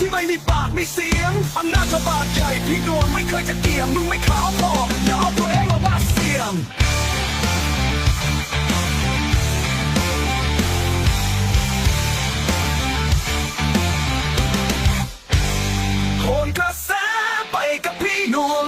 ที่ไม่มีปากมีเสียงอำนาจบาดใหญ่พี่ดวงไม่เคยจะเกี่ยงมึงไม่ขาวพออย่าเอาตัวเองมาบาดเสียงโหนกระแสไปกับพี่นวง